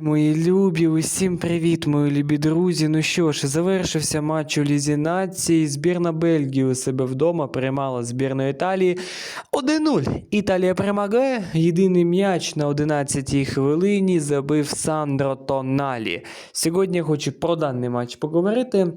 Мої любі, усім привіт, мої любі друзі. Ну що ж, завершився матч у Лізі нації. Збірна Бельгії у себе вдома приймала збірну Італії 1-0. Італія перемагає. Єдиний м'яч на 11-й хвилині забив Сандро Тоналі. Сьогодні я хочу про даний матч поговорити.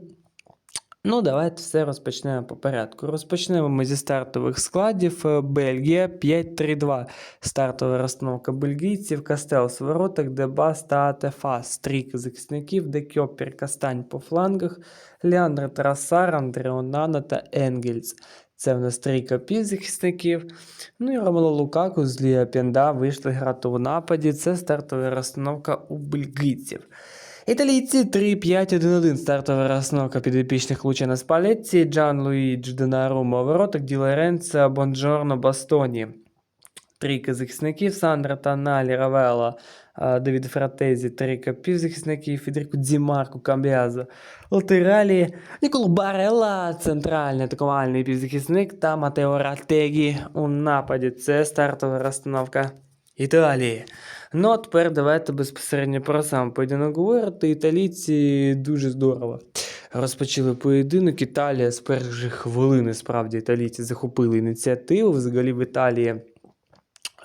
Ну, давайте все розпочнемо по порядку. Розпочнемо ми зі стартових складів. Е, Бельгія 5-3-2. Стартова розстановка бельгійців, Кастелс воротах, Дебас та Атефас. Трійка захисників, Декьопер, Кастань по флангах, Леандр Трасар, Андре Онана та Енгельс. Це в нас трійка півзахисників. Ну і Ромело Лукаку з Лія Пінда вийшли грати у нападі. Це стартова розстановка у бельгійців. Італійці 3-5-1-1 стартова розстановка підопічних Лучана Спалетті, Джан Луїдж Донарума у воротах, Ді Бонджорно, Бастоні. Трійка захисників Сандра Таналі, Равела, Давід Фратезі, трійка півзахисників, Федеріко Дімарко, Камбіазо, Латералі, Ніколо Барелла, центральний атакувальний півзахисник та Матео Ратегі у нападі. Це стартова розстановка Італії. Ну, а тепер давайте безпосередньо про сам поєдинок говорити. Італійці дуже здорово розпочали поєдинок. Італія з перших хвилин, справді, італійці захопили ініціативу. Взагалі в Італії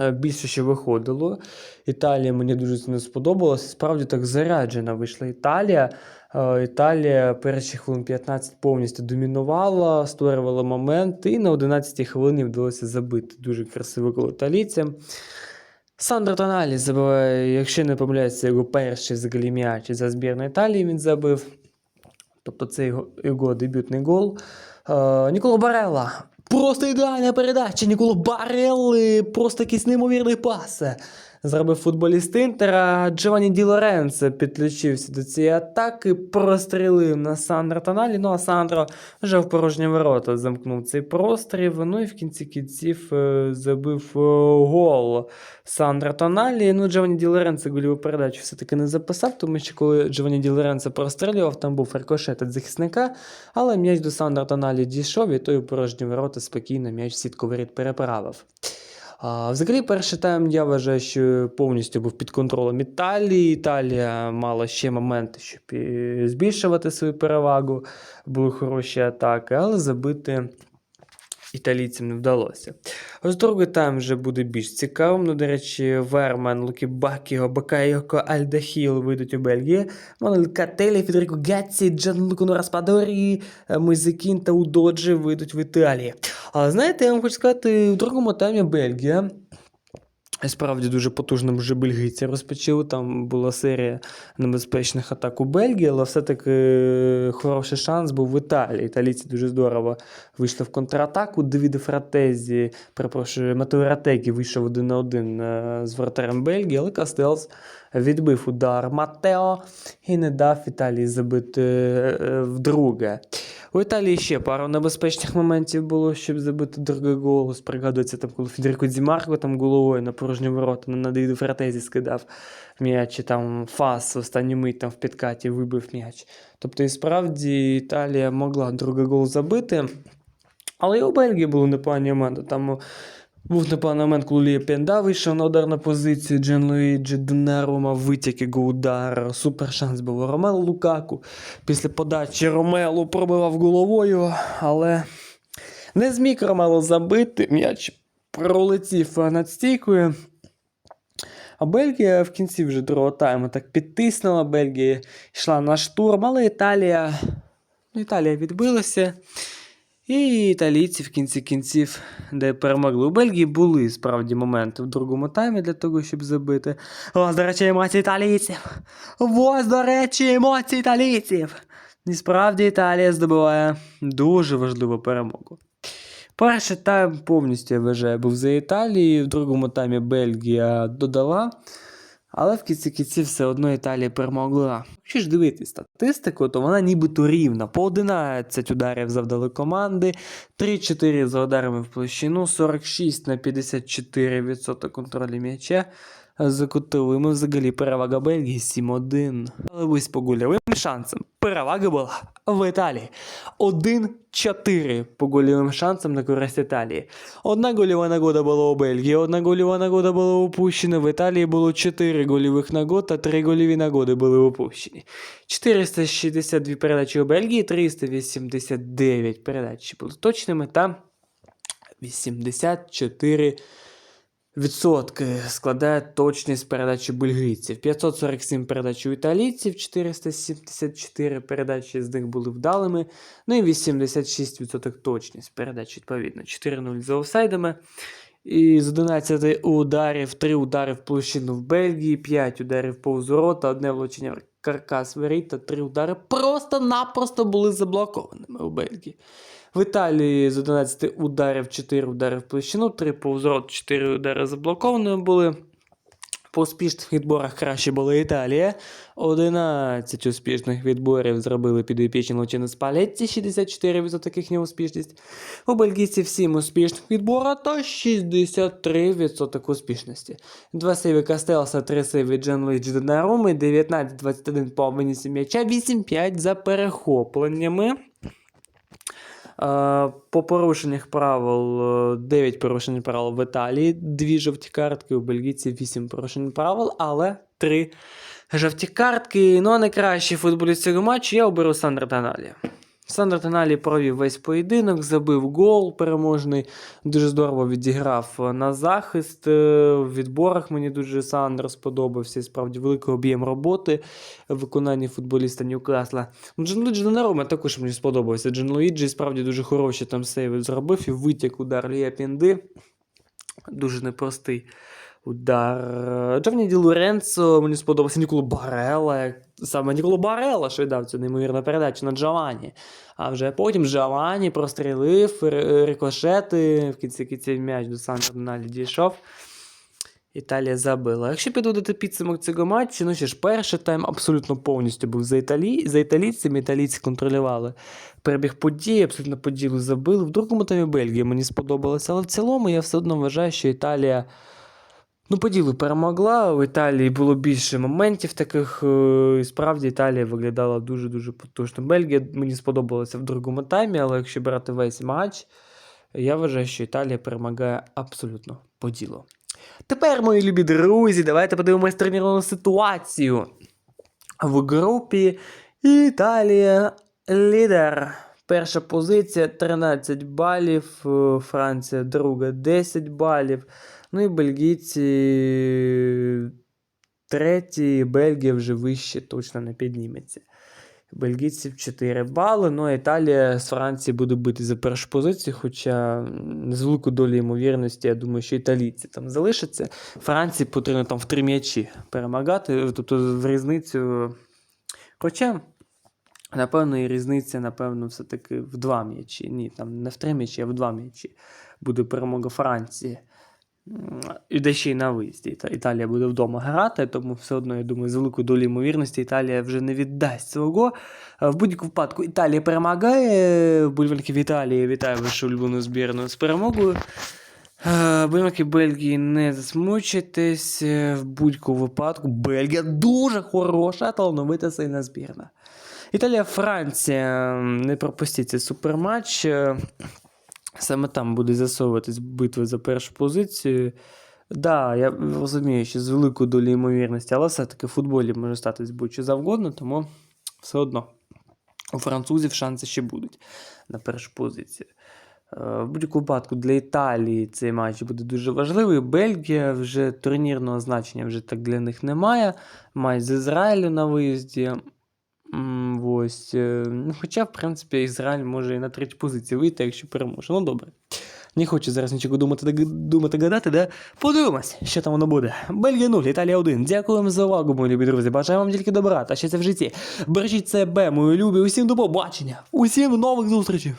е, більше що виходило. Італія мені дуже сильно сподобалася. Справді так заряджена вийшла Італія. Е, Італія перші хвилин 15 повністю домінувала, створювала момент, і на 11 хвилині вдалося забити дуже красивий гол італійцям. Сандро Тоналі забиває, якщо не помиляється, його перший взагалі м'яч за збірну Італії він забив. Тобто це його, його дебютний гол. Е, Ніколо Барелла. Просто ідеальна передача. Ніколо Барелли. Просто якийсь неймовірний пас. Зробив футболіст Інтера. Джованні Ді Лоренцо підключився до цієї атаки, прострілив на Сандро Тоналі. Ну а Сандро вже в порожні ворота замкнув цей простріл. Ну і в кінці кінців е, забив е, гол Сандро Тоналі. Ну, Джованні Ді Лоренцо гольову передачу все-таки не записав, тому що коли Джованні Ді Лоренцо прострілював, там був рикошет від захисника, але м'яч до Сандро Тоналі дійшов, і той у порожні ворота спокійно м'яч сітку воріт переправив. А, взагалі, перший тайм я вважаю, що повністю був під контролем Італії. Італія мала ще моменти, щоб збільшувати свою перевагу. Були хороші атаки, але забити італійцям не вдалося. Ось другий тайм вже буде більш цікавим. Ну, до речі, Верман, Лукі Бакіго, Бакайоко, Альдахіл вийдуть у Бельгії. Мануель Кателі, Федеріко Гатці, Джанлуко Распадорі, Мойзекін та Удоджі вийдуть в Італії. Але знаєте, я вам хочу сказати, в другому таймі Бельгія. Справді дуже потужно вже бельгійці розпочали. Там була серія небезпечних атак у Бельгії, але все-таки е, хороший шанс був в Італії. Італійці дуже здорово вийшли в контратаку. Девіде Фратезі, перепрошую, Матеоратегі вийшов один на один е, з вратарем Бельгії, але Кастелс відбив удар Матео і не дав Італії забити е, вдруге. У Італії ще пару небезпечних моментів було, щоб забити другий гол. Пригадується, там, коли Федерико Дімарко там головою на порожні ворота на Давіду Фратезі скидав м'яч, і там Фас в останню мить там в підкаті вибив м'яч. Тобто, і справді Італія могла другий гол забити. Але і у Бельгії були непогані моменти. Там був непоганий момент, коли Лія Пенда вийшов на ударну позицію, Джен Луїджі Донарума витяг його удар. Супер шанс був у Ромело Лукаку. Після подачі Ромело пробивав головою, але не зміг Ромело забити. М'яч пролетів над стійкою. А Бельгія в кінці вже другого тайму так підтиснула. Бельгія йшла на штурм, але Італія. ну, Італія відбилася. І італійці в кінці кінців, де перемогли. У Бельгії були справді моменти в другому таймі для того, щоб забити. Ось, до речі, емоції італійців. Ось, до речі, емоції італійців. І справді Італія здобуває дуже важливу перемогу. Перший тайм повністю я був за Італією, в другому таймі Бельгія додала. Але в кінці кінців все одно Італія перемогла. Якщо ж дивитись статистику, то вона нібито рівна. По 11 ударів завдали команди, 3-4 за ударами в площину, 46 на 54% контролю м'яча. З кутовими взагалі перевага Бельгії 7-1. Але ось по гольовим шансам перевага була в Італії. 1-4 по гольовим шансам на користь Італії. Одна гольова нагода була у Бельгії, одна гольова нагода була упущена. В Італії було 4 гольових нагод, а 3 гольові нагоди були упущені. 462 передачі у Бельгії, 389 передачі були точними та 84 відсотки складає точність передачі бельгійців. 547 передач у італійців, 474 передачі з них були вдалими. Ну і 86% точність передач, відповідно. 4-0 за офсайдами. І з 11 ударів, 3 удари в площину в Бельгії, 5 ударів повз ворота, одне влучення в каркас воріт та три удари просто-напросто були заблокованими у Бельгії. В Італії з 11 ударів 4 удари в площину, 3 повз ворот, 4 удари заблокованими були. По успішних відборах краще була Італія. 11 успішних відборів зробили підопічні Лучини Спалетті, 64% їхня успішність. У бельгійців 7 успішних відбора та 63% успішності. Два сейви Кастелса, 3 сейви Джанлуїджі Донаруми, 19-21 по винісі м'яча, 8-5 за перехопленнями. Е, По порушеннях правил 9 порушень правил в Італії, 2 жовті картки, у бельгійців 8 порушень правил, але 3 жовті картки. Ну а найкращий футболіст цього матчу я оберу Сандра Таналі. Сандер Тоналі провів весь поєдинок, забив гол переможний, дуже здорово відіграв на захист. Е, В відборах мені дуже Сандер сподобався. і Справді великий об'єм роботи в виконанні футболіста Ньюкасла. Ну, Джанлуїджі Донарума також мені сподобався. Джанлуїджі справді дуже хороші там сейви зробив і витяг удар Лія Пінди. Дуже непростий удар. Джованні Ді Лоренцо, мені сподобався Ніколо Барела. Саме Ніколо Барела, що дав цю неймовірну передачу на Джованні. А вже потім Джованні прострілив рикошети. В кінці кінців м'яч до Сандерналі дійшов. Італія забила. Якщо підводити підсумок цього матчу, ну що ж, перший тайм абсолютно повністю був за, італі... за італійцями. Італійці контролювали перебіг подій, абсолютно по ділу забили. В другому таймі Бельгія мені сподобалося, але в цілому я все одно вважаю, що Італія. Ну, по ділу перемогла. У Італії було більше моментів таких. е, І справді Італія виглядала дуже-дуже потужно. Бельгія мені сподобалася в другому таймі, але якщо брати весь матч, я вважаю, що Італія перемагає абсолютно по ділу. Тепер, мої любі друзі, давайте подивимось тренірну ситуацію. В групі Італія лідер. Перша позиція 13 балів, е, Франція друга 10 балів. Ну і бельгійці треті, Бельгія вже вище точно не підніметься. Бельгійців 4 бали. Ну а Італія з Франції буде бити за першу позицію, хоча з великою долею ймовірності, я думаю, що італійці там залишаться. Франції потрібно там в три м'ячі перемагати, тобто в різницю. Хоча, напевно, і різниця, напевно, все-таки в два м'ячі. Ні, там не в три м'ячі, а в два м'ячі буде перемога Франції. І ще й на виїзді. Італія буде вдома грати, тому все одно, я думаю, з великою долею ймовірності Італія вже не віддасть свого. В будь-якому випадку Італія перемагає. Вболівальників Італії вітаю вашу улюблену збірну з перемогою. Е, Вболівальники Бельгії не засмучуйтесь. Е, В будь-якому випадку Бельгія дуже хороша, талановита сильна збірна. Італія, Франція. Не пропустіть цей суперматч. Саме там буде засовуватись битва за першу позицію. Да, я розумію, що з великою долею ймовірності, але все-таки в футболі може статись будь-що завгодно, тому все одно у французів шанси ще будуть на першу позицію. Е, В будь-якому випадку для Італії цей матч буде дуже важливий. Бельгія вже турнірного значення вже так для них немає. Матч з Ізраїлю на виїзді. Ось. е, Ну, хоча, в принципі, Ізраїль може і на третю позицію вийти, якщо переможе. Ну, добре. Не хочу зараз нічого думати, думати гадати, да? Подивимось, що там воно буде. Бельгія 0, Італія 1. Дякуємо за увагу, мої любі друзі. Бажаю вам тільки добра та щастя в житті. Бережіть себе, мої любі. Усім до побачення. Усім нових зустрічей.